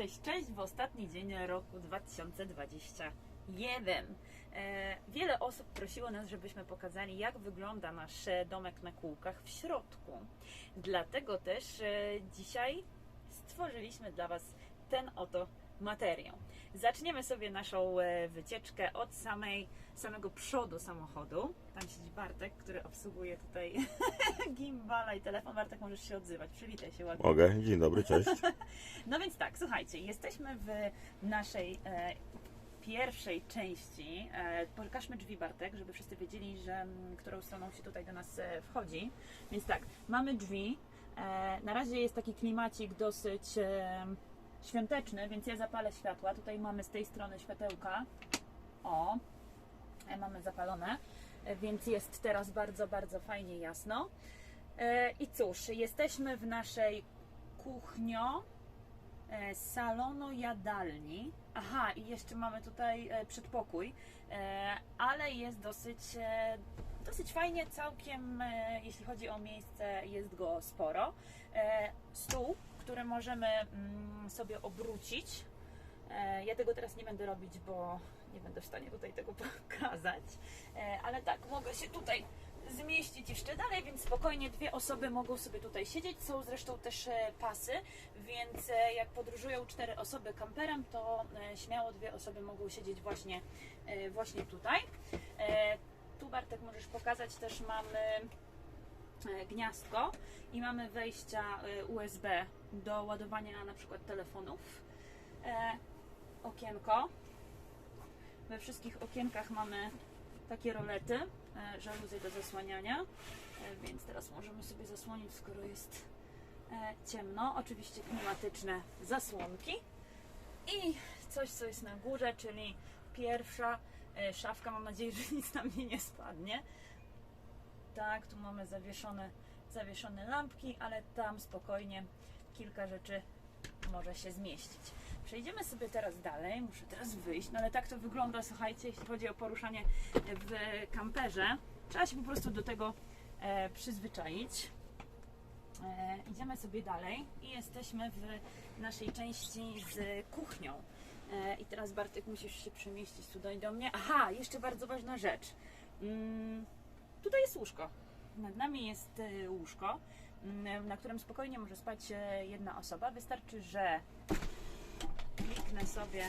cześć, cześć w ostatni dzień roku 2021. E, wiele osób prosiło nas, żebyśmy pokazali, jak wygląda nasz e, domek na kółkach w środku. Dlatego też e, dzisiaj stworzyliśmy dla Was ten oto materiał. Zaczniemy sobie naszą e, wycieczkę od samej, samego przodu samochodu. Tam siedzi Bartek, który obsługuje tutaj gimbala i telefon. Bartek, możesz się odzywać. Przywitaj się ładnie. Mogę, dzień dobry, cześć. No więc tak, słuchajcie, jesteśmy w naszej e, pierwszej części. E, pokażmy drzwi Bartek, żeby wszyscy wiedzieli, że m, którą stroną się tutaj do nas e, wchodzi. Więc tak, mamy drzwi. E, na razie jest taki klimacik dosyć e, świąteczny, więc ja zapalę światła. Tutaj mamy z tej strony światełka. O, e, mamy zapalone, e, więc jest teraz bardzo, bardzo fajnie jasno. E, I cóż, jesteśmy w naszej kuchnio salonu jadalni. Aha, i jeszcze mamy tutaj przedpokój, ale jest dosyć, dosyć fajnie, całkiem, jeśli chodzi o miejsce, jest go sporo. Stół, który możemy mm, sobie obrócić. E, Ja tego teraz nie będę robić, bo nie będę w stanie tutaj tego pokazać, E, ale tak, mogę się tutaj zmieścić jeszcze dalej, więc spokojnie dwie osoby mogą sobie tutaj siedzieć. Są zresztą też e, pasy, więc jak podróżują cztery osoby kamperem, to śmiało dwie osoby mogą siedzieć właśnie, właśnie tutaj. Tu Bartek możesz pokazać, też mamy gniazdko i mamy wejścia e, USB do ładowania na przykład telefonów. E, Okienko. We wszystkich okienkach mamy takie rolety, e, żaluzy do zasłaniania, e, więc teraz możemy sobie zasłonić, skoro jest e, ciemno. Oczywiście klimatyczne zasłonki i coś, co jest na górze, czyli pierwsza e, szafka. Mam nadzieję, że nic na mnie nie spadnie. Tak, tu mamy zawieszone, zawieszone lampki, ale tam spokojnie kilka rzeczy może się zmieścić. Przejdziemy sobie teraz dalej. Muszę teraz wyjść, no ale tak to wygląda, słuchajcie, jeśli chodzi o poruszanie w kamperze. Trzeba się po prostu do tego e, przyzwyczaić. E, idziemy sobie dalej i jesteśmy w naszej części z kuchnią. E, I teraz Bartek musisz się przemieścić tutaj do mnie. Aha, jeszcze bardzo ważna rzecz. Mm, tutaj jest łóżko. Nad nami jest e, łóżko, mm, na którym spokojnie może spać e, jedna osoba. Wystarczy, że kliknę sobie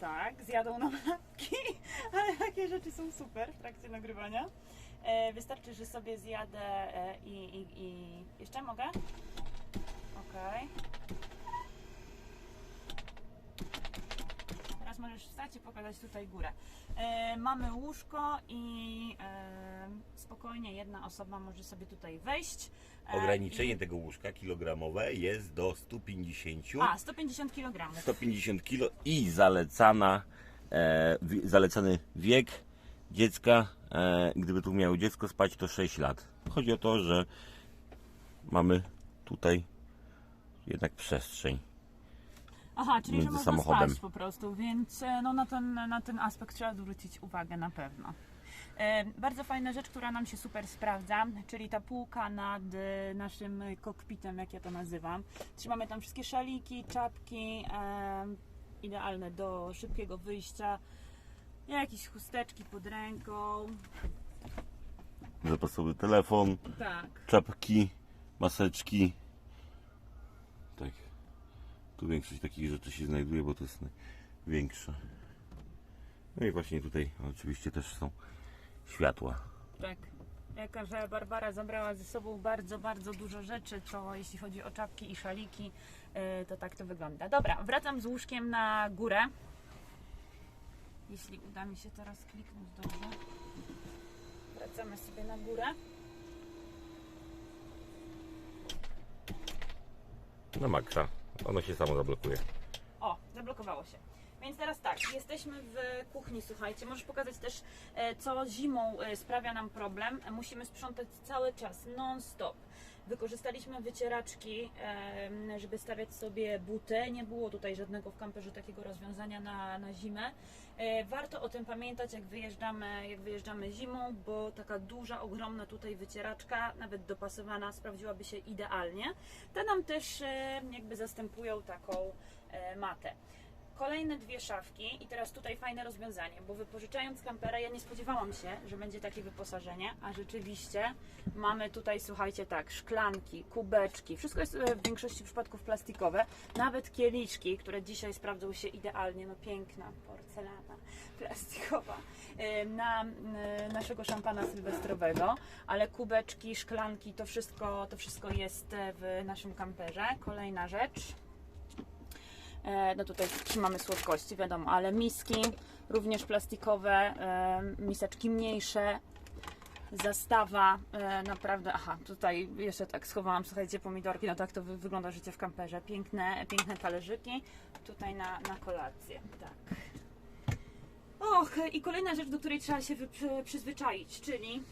tak, zjadą nam lapki, ale takie rzeczy są super w trakcie nagrywania. E, wystarczy, że sobie zjadę e, i, i, i jeszcze mogę? Okej. Teraz możesz wstać i pokazać tutaj górę. E, mamy łóżko i e, spokojnie jedna osoba może sobie tutaj wejść. E, Ograniczenie i- tego łóżka kilogramowe jest do 150, A, 150 kg. 150 kg i zalecana, e, wi- zalecany wiek dziecka, e, gdyby tu miało dziecko spać, to 6 lat. Chodzi o to, że mamy tutaj jednak przestrzeń. Aha, czyli że między można samochodem. spać po prostu, więc e, no, na, ten, na ten aspekt trzeba zwrócić uwagę na pewno. E, bardzo fajna rzecz, która nam się super sprawdza, czyli ta półka nad e, naszym kokpitem, jak ja to nazywam. Trzymamy tam wszystkie szaliki, czapki, idealne do szybkiego wyjścia, jakieś chusteczki pod ręką. Zapasowy telefon, Tak. czapki, maseczki. Tu większość takich rzeczy się znajduje, bo to jest największe. No i właśnie tutaj oczywiście też są światła. Tak. Jako, że Barbara zabrała ze sobą bardzo, bardzo dużo rzeczy, to jeśli chodzi o czapki i szaliki, yy, to tak to wygląda. Dobra, wracam z łóżkiem na górę. Jeśli uda mi się teraz kliknąć dobrze. Wracamy sobie na górę. Na maksa. Ono się samo zablokuje. O, zablokowało się. Więc teraz tak, jesteśmy w kuchni, słuchajcie. Możesz pokazać też, e, co zimą e, sprawia nam problem. Musimy sprzątać cały czas, non-stop. Wykorzystaliśmy wycieraczki, żeby stawiać sobie buty. Nie było tutaj żadnego w kamperze takiego rozwiązania na, na zimę. E, Warto o tym pamiętać, jak wyjeżdżamy, jak wyjeżdżamy zimą, bo taka duża, ogromna tutaj wycieraczka, nawet dopasowana, sprawdziłaby się idealnie. Te nam też jakby zastępują taką e, matę. Kolejne dwie szafki i teraz tutaj fajne rozwiązanie, bo wypożyczając kampera ja nie spodziewałam się, że będzie takie wyposażenie, a rzeczywiście mamy tutaj, słuchajcie, tak, szklanki, kubeczki, wszystko jest e, w większości przypadków plastikowe, nawet kieliczki, które dzisiaj sprawdzą się idealnie, no piękna porcelana plastikowa e, na e, naszego szampana sylwestrowego, ale kubeczki, szklanki, to wszystko, to wszystko jest w naszym kamperze. Kolejna rzecz. E, No tutaj trzymamy słodkości, wiadomo, ale miski również plastikowe, e, miseczki mniejsze, zastawa, e, naprawdę, aha, tutaj jeszcze tak schowałam, słuchajcie, pomidorki, no tak to wy- wygląda życie w kamperze, piękne, piękne talerzyki, tutaj na, na kolację, tak. Och, i kolejna rzecz, do której trzeba się wy- przy- przyzwyczaić, czyli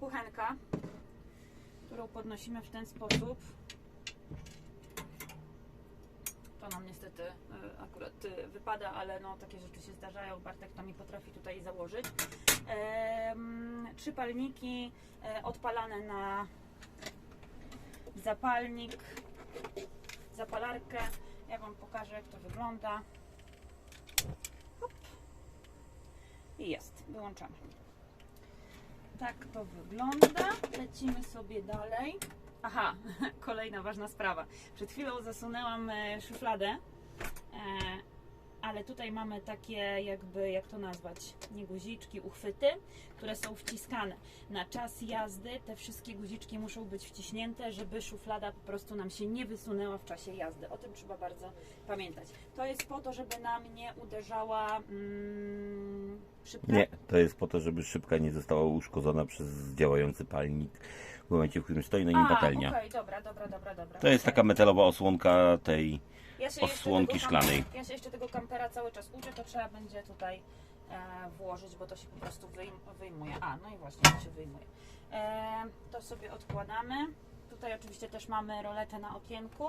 kuchenka, którą podnosimy w ten sposób. To nam niestety e, akurat e, wypada, ale no takie rzeczy się zdarzają. Bartek to mi potrafi tutaj założyć. Trzy palniki e, odpalane na zapalnik, zapalarkę. Ja Wam pokażę jak to wygląda. Hop. I jest, wyłączamy. Tak to wygląda. Lecimy sobie dalej. Aha, kolejna ważna sprawa. Przed chwilą zasunęłam e, szufladę, e, ale tutaj mamy takie jakby, jak to nazwać, nie guziczki, uchwyty, które są wciskane. Na czas jazdy te wszystkie guziczki muszą być wciśnięte, żeby szuflada po prostu nam się nie wysunęła w czasie jazdy. O tym trzeba bardzo pamiętać. To jest po to, żeby nam nie uderzała mm, szybka. Nie, to jest po to, żeby szybka nie została uszkodzona przez działający palnik w momencie, w którym stoi na nim A, patelnia. okej, dobra, dobra, dobra, dobra. To jest taka metalowa osłonka tej Ja się osłonki szklanej. Ja się jeszcze tego kampera cały czas uczę, to trzeba będzie tutaj e, włożyć, bo to się po prostu wyjm- wyjmuje. A, no i właśnie, to się wyjmuje. E, to sobie odkładamy. Tutaj oczywiście też mamy roletę na okienku.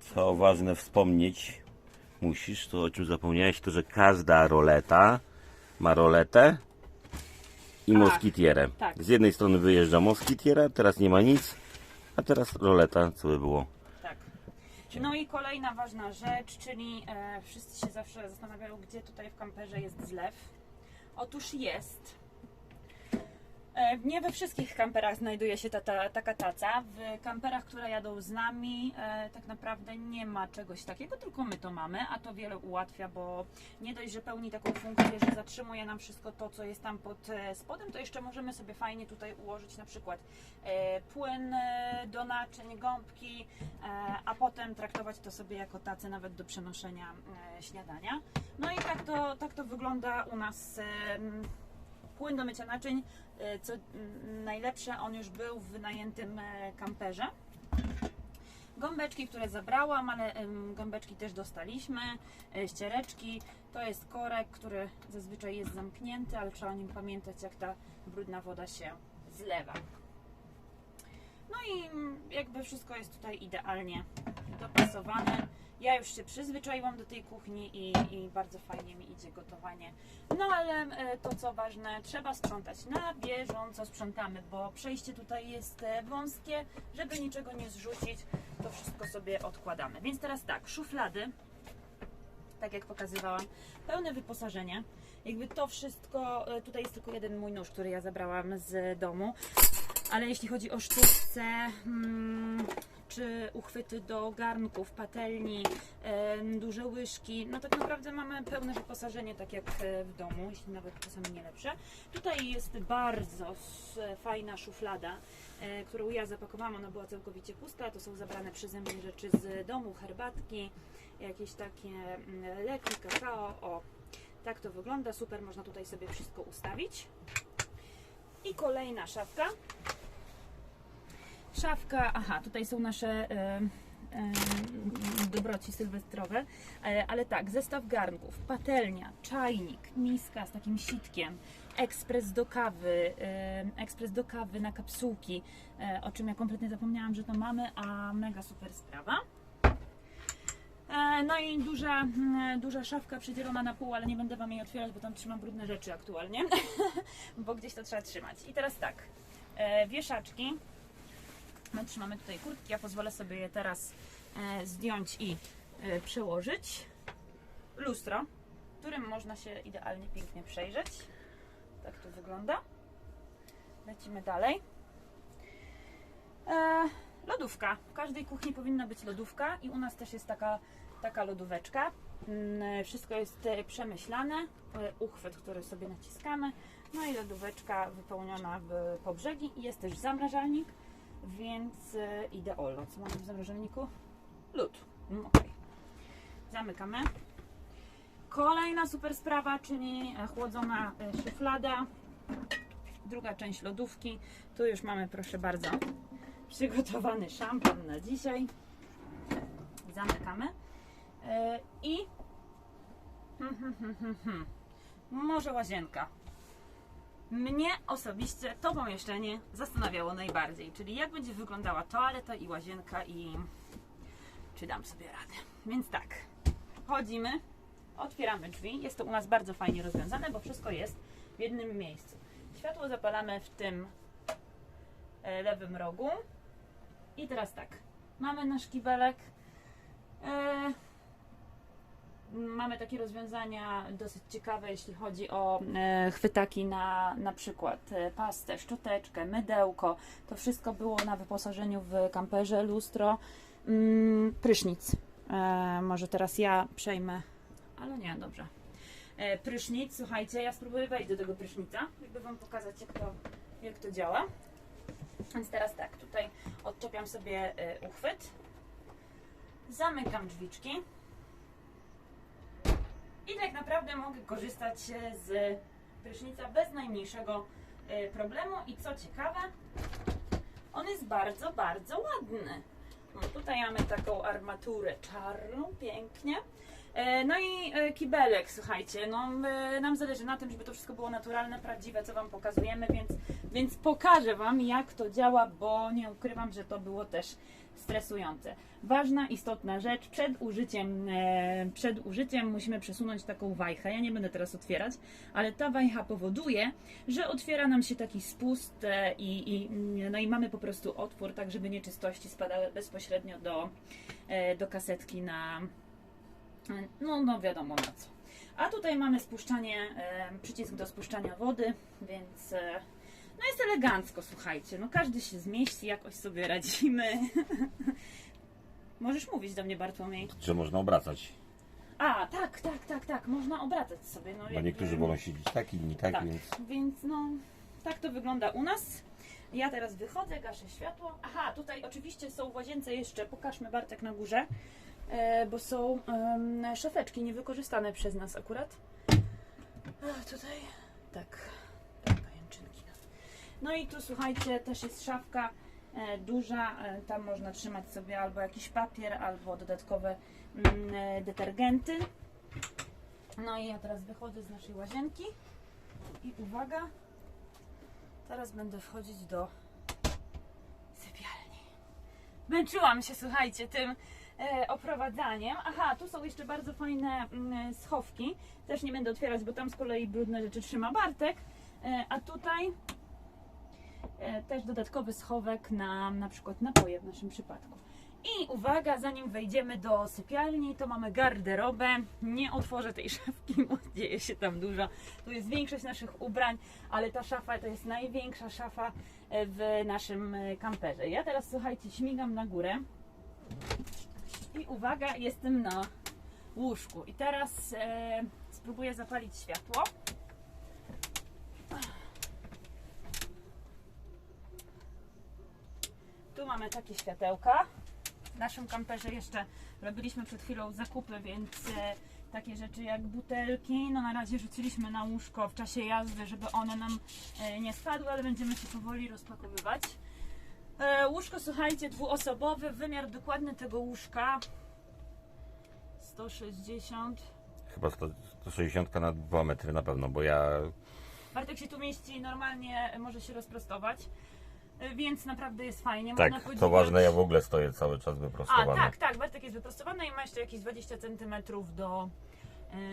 Co ważne wspomnieć musisz, to o czym zapomniałeś, to że każda roleta ma roletę i Tak, moskitierę. tak. Z jednej strony wyjeżdża moskitiera, teraz nie ma nic, a teraz roleta, co by było. Tak. No i kolejna ważna rzecz, czyli e, wszyscy się zawsze zastanawiają, gdzie tutaj w kamperze jest zlew. Otóż jest. E, Nie we wszystkich kamperach znajduje się ta, ta, taka taca. W kamperach, które jadą z nami, e, tak naprawdę nie ma czegoś takiego, tylko my to mamy, a to wiele ułatwia, bo nie dość, że pełni taką funkcję, że zatrzymuje nam wszystko to, co jest tam pod e, spodem, to jeszcze możemy sobie fajnie tutaj ułożyć na przykład e, płyn e, do naczyń, gąbki, e, a potem traktować to sobie jako tacę nawet do przenoszenia e, śniadania. No i tak to, tak to wygląda u nas. e, Płyn do mycia naczyń, co mm, najlepsze, on już był w wynajętym e, kamperze. Gąbeczki, które zabrałam, ale gąbeczki też dostaliśmy, e, ściereczki. To jest korek, który zazwyczaj jest zamknięty, ale trzeba o nim pamiętać, jak ta brudna woda się zlewa. No i mm, jakby wszystko jest tutaj idealnie dopasowane. Ja już się przyzwyczaiłam do tej kuchni i, i bardzo fajnie mi idzie gotowanie. No ale e, to co ważne, trzeba sprzątać na bieżąco sprzątamy, bo przejście tutaj jest e, wąskie, żeby niczego nie zrzucić, to wszystko sobie odkładamy. Więc teraz tak, szuflady, tak jak pokazywałam, pełne wyposażenie. Jakby to wszystko, e, tutaj jest tylko jeden mój nóż, który ja zabrałam z domu, ale jeśli chodzi o sztuczce, mm, czy uchwyty do garnków, patelni, duże łyżki, no tak naprawdę mamy pełne wyposażenie, tak jak e, w domu, jeśli nawet czasami nie lepsze. Tutaj jest bardzo s- fajna szuflada, e, którą ja zapakowałam, ona była całkowicie pusta, to są zabrane przeze mnie rzeczy z domu, herbatki, jakieś takie mm, leki, kakao, o. Tak to wygląda, super, można tutaj sobie wszystko ustawić. I kolejna szafka. Szafka, aha, tutaj są nasze e, e, dobroci sylwestrowe. E, ale tak, zestaw garnków, patelnia, czajnik, miska z takim sitkiem, ekspres do kawy, ekspres do kawy na kapsułki, o czym ja kompletnie zapomniałam, że to mamy, a mega super sprawa. No i duża, mm, duża szafka przydzielona na pół, ale nie będę Wam jej otwierać, bo tam trzymam brudne rzeczy aktualnie, bo gdzieś to trzeba trzymać. I teraz tak, wieszaczki. My trzymamy tutaj kurtki, ja pozwolę sobie je teraz e, zdjąć i e, przełożyć. Lustro, którym można się idealnie, pięknie przejrzeć. Tak to wygląda. Lecimy dalej. E, lodówka. W każdej kuchni powinna być lodówka i u nas też jest taka, taka lodóweczka. Mm, Wszystko jest przemyślane. Uchwyt, który sobie naciskamy. No i lodóweczka wypełniona po brzegi. I jest też zamrażalnik, więc e, idealno. Co mamy w zamrażalniku? Lód. Mm, okej. Zamykamy. Kolejna super sprawa, czyli e, chłodzona e, szuflada. Druga część lodówki. Tu już mamy, proszę bardzo, przygotowany szampan na dzisiaj. Zamykamy. I hmm, hmm, hmm. może łazienka. Mnie osobiście to pomieszczenie zastanawiało najbardziej, czyli jak będzie wyglądała toaleta i łazienka i czy dam sobie radę. Więc tak, chodzimy, otwieramy drzwi. Jest to u nas bardzo fajnie rozwiązane, bo wszystko jest w jednym miejscu. Światło zapalamy w tym e, lewym rogu. I teraz tak, mamy nasz kibelek. Mamy takie rozwiązania dosyć ciekawe, jeśli chodzi o e, chwytaki na na przykład e, pastę, szczoteczkę, mydełko. To wszystko było na wyposażeniu w kamperze, lustro, mm, prysznic. E, może teraz ja przejmę, ale nie, dobrze. Prysznic, słuchajcie, ja spróbuję wejść do tego prysznica, żeby Wam pokazać jak to, jak to działa. Więc teraz tak, tutaj odczepiam sobie uchwyt, zamykam drzwiczki i tak naprawdę mogę korzystać z prysznica bez najmniejszego e, problemu i co ciekawe, on jest bardzo, bardzo ładny. Tutaj mamy taką armaturę czarną, pięknie. E, No i e, kibelek, słuchajcie, no nam zależy na tym, żeby to wszystko było naturalne, prawdziwe, co Wam pokazujemy, więc, więc pokażę Wam, jak to działa, bo nie ukrywam, że to było też stresujące. Ważna, istotna rzecz, przed użyciem, e, przed użyciem musimy przesunąć taką wajchę, ja nie będę teraz otwierać, ale ta wajcha powoduje, że otwiera nam się taki spust e, i, i, no i mamy po prostu otwór, tak żeby nieczystości spadały bezpośrednio do, e, do kasetki na, no, no wiadomo na co. A tutaj mamy spuszczanie, przycisk do spuszczania wody, więc no jest elegancko, słuchajcie. No każdy się zmieści, jakoś sobie radzimy. Możesz mówić do mnie, Bartłomiej. Że można obracać. A, tak, tak, tak, tak, można obracać sobie. No, Bo jakby- niektórzy wolą siedzieć tak, inni tak, tak, więc więc no, tak to wygląda u nas. Ja teraz wychodzę, gaszę światło. Aha, tutaj oczywiście są w łazience jeszcze, pokażmy Bartek na górze, e, bo są em, szafeczki niewykorzystane przez nas akurat. A, tutaj, tak. No i tu słuchajcie, też jest szafka e, duża, e, tam można trzymać sobie albo jakiś papier, albo dodatkowe mm, e, detergenty. No i ja teraz wychodzę z naszej łazienki. I uwaga, teraz będę wchodzić do sypialni. Męczyłam się, słuchajcie, tym oprowadzaniem. Aha, tu są jeszcze bardzo fajne mm, schowki. Też nie będę otwierać, bo tam z kolei brudne rzeczy trzyma Bartek. A tutaj też dodatkowy schowek na na przykład napoje w naszym przypadku. I uwaga, zanim wejdziemy do sypialni, to mamy garderobę. Nie otworzę tej szafki, bo dzieje się tam dużo. Tu jest większość naszych ubrań, ale ta szafa to jest największa szafa e, w naszym e, kamperze. Ja teraz, słuchajcie, śmigam na górę. I uwaga, jestem na łóżku. I teraz e, spróbuję zapalić światło. Tu mamy takie światełka. W naszym kamperze jeszcze robiliśmy przed chwilą zakupy, więc e, takie rzeczy jak butelki, no na razie rzuciliśmy na łóżko w czasie jazdy, żeby one nam e, nie spadły, ale będziemy się powoli rozpakowywać. E, łóżko, słuchajcie, dwuosobowe, wymiar dokładny tego łóżka 160. Chyba 100, 160 na 2 metry na pewno, bo ja Bartek się tu mieści normalnie, może się rozprostować, więc naprawdę jest fajnie. tak, Można podziwiać- ważne, ja w ogóle stoję cały czas A, wyprostowany. tak, tak, Bartek jest wyprostowany i ma jeszcze jakieś 20 cm do,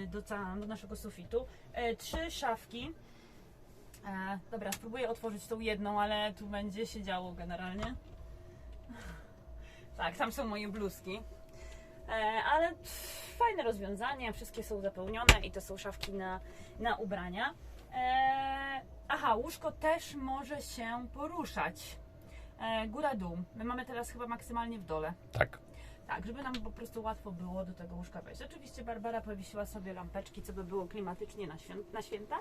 e, do, do naszego sufitu. E, Trzy szafki. E, dobra, spróbuję otworzyć tą jedną, ale tu będzie się działo generalnie. Tak, tam są moje bluzki. E, ale pff, fajne rozwiązanie, wszystkie są zapełnione i to są szafki na, na ubrania. Aha, łóżko też może się poruszać. E, góra-dół. My mamy teraz chyba maksymalnie w dole. Tak. Tak, żeby nam po prostu łatwo było do tego łóżka wejść. Oczywiście Barbara powiesiła sobie lampeczki, co by było klimatycznie na, świę- na święta.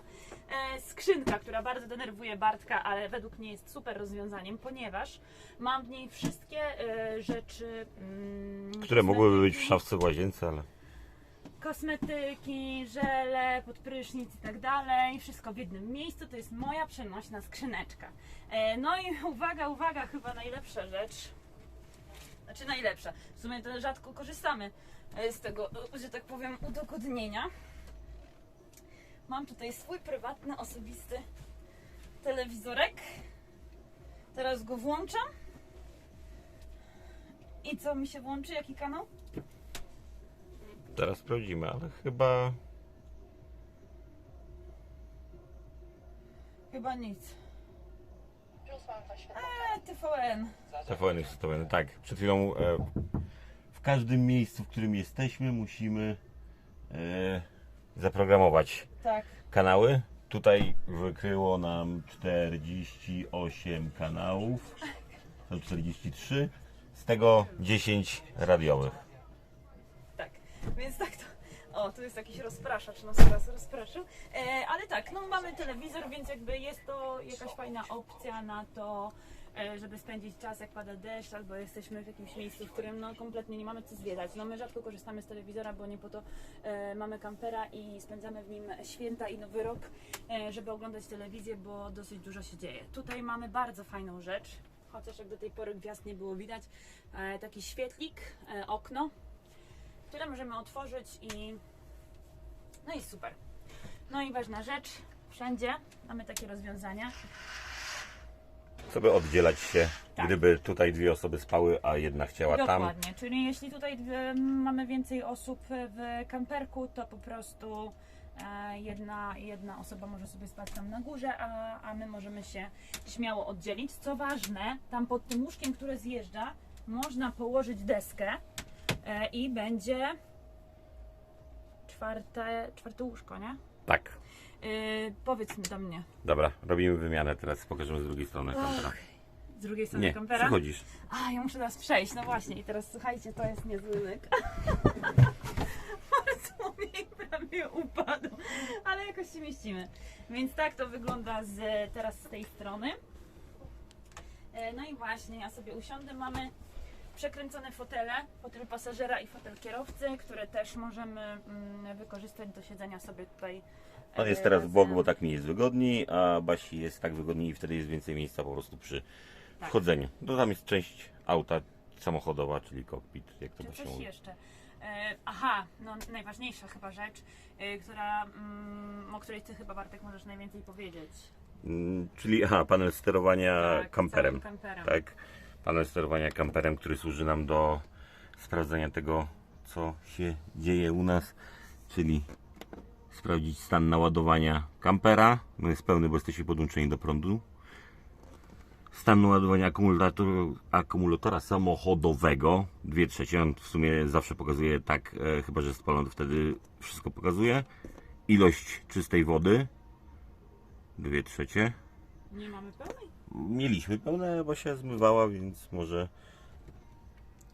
E, skrzynka, która bardzo denerwuje Bartka, ale według mnie jest super rozwiązaniem, ponieważ mam w niej wszystkie e, rzeczy, mm, Które mogłyby być w szafce w łazience, ale Kosmetyki, żele, podprysznic i tak dalej. Wszystko w jednym miejscu. To jest moja przenośna skrzyneczka. E, no i uwaga, uwaga, chyba najlepsza rzecz. Znaczy najlepsza. W sumie to rzadko korzystamy e, z tego, e, że tak powiem, udogodnienia. Mam tutaj swój prywatny, osobisty telewizorek. Teraz go włączam. I co mi się włączy? Jaki kanał? Teraz sprawdzimy, ale chyba Chyba nic. Plus mam to. Eee, TVN. TVN jest ustawiony. Tak, przed chwilą e, w każdym miejscu, w którym jesteśmy, musimy e, zaprogramować Tak. kanały. Tutaj wykryło nam 48 kanałów, to 43, z tego 10 radiowych. Tak, więc tak to. O, tu jest jakiś rozpraszacz, nas teraz rozpraszył. E, ale tak, no mamy telewizor, więc jakby jest to jakaś fajna opcja na to, e, żeby spędzić czas jak pada deszcz, albo jesteśmy w jakimś miejscu, w którym no kompletnie nie mamy co zwiedzać. No my rzadko korzystamy z telewizora, bo nie po to e, mamy kampera i spędzamy w nim święta i nowy rok, e, żeby oglądać telewizję, bo dosyć dużo się dzieje. Tutaj mamy bardzo fajną rzecz, chociaż jak do tej pory gwiazd nie było widać, e, taki świetlik, e, okno, które możemy otworzyć i no i super. No i ważna rzecz, wszędzie mamy takie rozwiązania. Żeby oddzielać się, Tak. gdyby tutaj dwie osoby spały, a jedna chciała tam. Dokładnie, czyli jeśli tutaj mamy więcej osób w kamperku, to po prostu e, jedna, jedna osoba może sobie spać tam na górze, a, a my możemy się śmiało oddzielić. Co ważne, tam pod tym łóżkiem, które zjeżdża, można położyć deskę e, i będzie czwarte, czwarte łóżko, nie? Tak. Yy, powiedz mi do mnie. Dobra, robimy wymianę teraz, pokażemy z drugiej strony kampera. Z drugiej strony Nie, kampera? przychodzisz. A, ja muszę teraz przejść, no właśnie. I teraz słuchajcie, to jest niezły myk. Mi prawie upadł, ale jakoś się mieścimy. Więc tak to wygląda z, teraz z tej strony. E, No i właśnie, ja sobie usiądę. Mamy przekręcone fotele, fotel pasażera i fotel kierowcy, które też możemy mm, wykorzystać do siedzenia sobie tutaj. On jest e, teraz w bok, bo tak mi jest wygodniej, a Basi jest tak wygodniej i wtedy jest więcej miejsca po prostu przy Tak. wchodzeniu. To tam jest część auta samochodowa, czyli kokpit, jak to Czy się coś mówi. jeszcze? E, aha, no najważniejsza chyba rzecz, e, która, mm, o której ty chyba Bartek możesz najwięcej powiedzieć. Mm, Czyli aha, panel sterowania Tak, kamperem. całym kamperem. Tak, panel sterowania kamperem, który służy nam do sprawdzenia tego, co się dzieje u nas, czyli sprawdzić stan naładowania kampera. No jest pełny, bo jesteśmy podłączeni do prądu. Stan naładowania akumulatora, samochodowego 2 trzecie. On w sumie zawsze pokazuje tak, e, chyba że spalony, to wtedy wszystko pokazuje. Ilość czystej wody 2 trzecie. Nie mamy pełnej? Mieliśmy pełne, bo się zmywała, więc może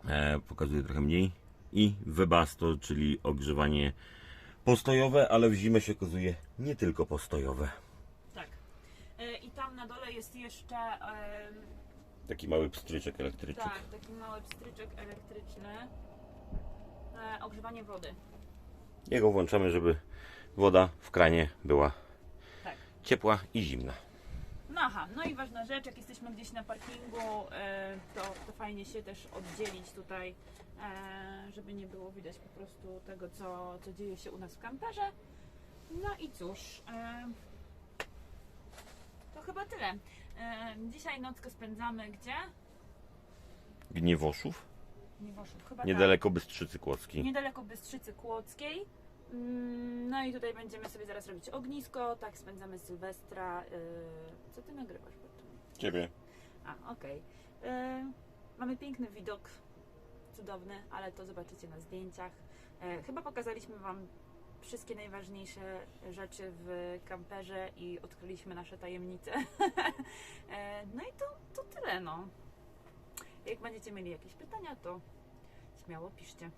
e, pokazuje trochę mniej. I webasto, czyli ogrzewanie postojowe, ale w zimę się okazuje nie tylko postojowe. Tak. E, I tam na dole jest jeszcze em, Taki mały pstryczek elektryczny. tak, taki mały pstryczek elektryczny. E, ogrzewanie wody. Jego włączamy, żeby woda w kranie była Tak. ciepła i zimna. No aha, no i ważna rzecz, jak jesteśmy gdzieś na parkingu, e, to, to fajnie się też oddzielić tutaj, e, żeby nie było widać po prostu tego, co, co dzieje się u nas w kamperze. No i cóż, e, to chyba tyle. Dzisiaj nockę spędzamy gdzie? Gniewoszów? Gniewoszów, chyba Niedaleko Bystrzycy tak. Kłodzkiej. Niedaleko Bystrzycy Kłodzkiej. Mm, No i tutaj będziemy sobie zaraz robić ognisko, tak spędzamy Sylwestra. E, co ty nagrywasz? Ciebie. A, okej. E, Mamy piękny widok, cudowny, ale to zobaczycie na zdjęciach. E, Chyba pokazaliśmy Wam wszystkie najważniejsze rzeczy w kamperze i odkryliśmy nasze tajemnice. E, No i to, to tyle, no. Jak będziecie mieli jakieś pytania, to śmiało piszcie.